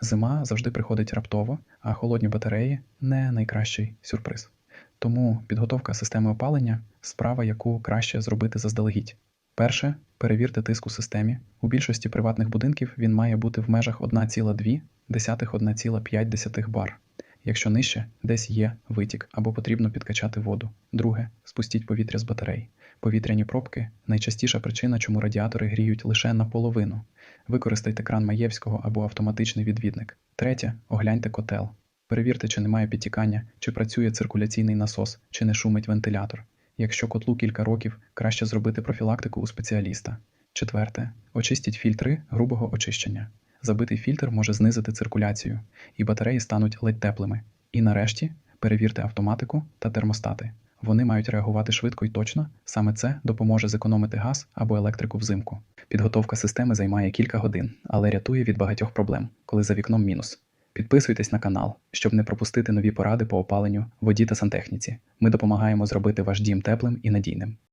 Зима завжди приходить раптово, а холодні батареї не найкращий сюрприз. Тому підготовка системи опалення справа, яку краще зробити заздалегідь. Перше, перевірте тиск у системі. У більшості приватних будинків він має бути в межах 1,2-1,5 бар. Якщо нижче, десь є витік або потрібно підкачати воду. Друге, спустіть повітря з батарей. Повітряні пробки найчастіша причина, чому радіатори гріють лише наполовину. Використайте кран Маєвського або автоматичний відвідник. Третє, огляньте котел. Перевірте, чи немає підтікання, чи працює циркуляційний насос, чи не шумить вентилятор. Якщо котлу кілька років, краще зробити профілактику у спеціаліста. Четверте, очистіть фільтри грубого очищення. Забитий фільтр може знизити циркуляцію, і батареї стануть ледь теплими. І нарешті перевірте автоматику та термостати. Вони мають реагувати швидко і точно. Саме це допоможе зекономити газ або електрику взимку. Підготовка системи займає кілька годин, але рятує від багатьох проблем, коли за вікном мінус. Підписуйтесь на канал, щоб не пропустити нові поради по опаленню, воді та сантехніці. Ми допомагаємо зробити ваш дім теплим і надійним.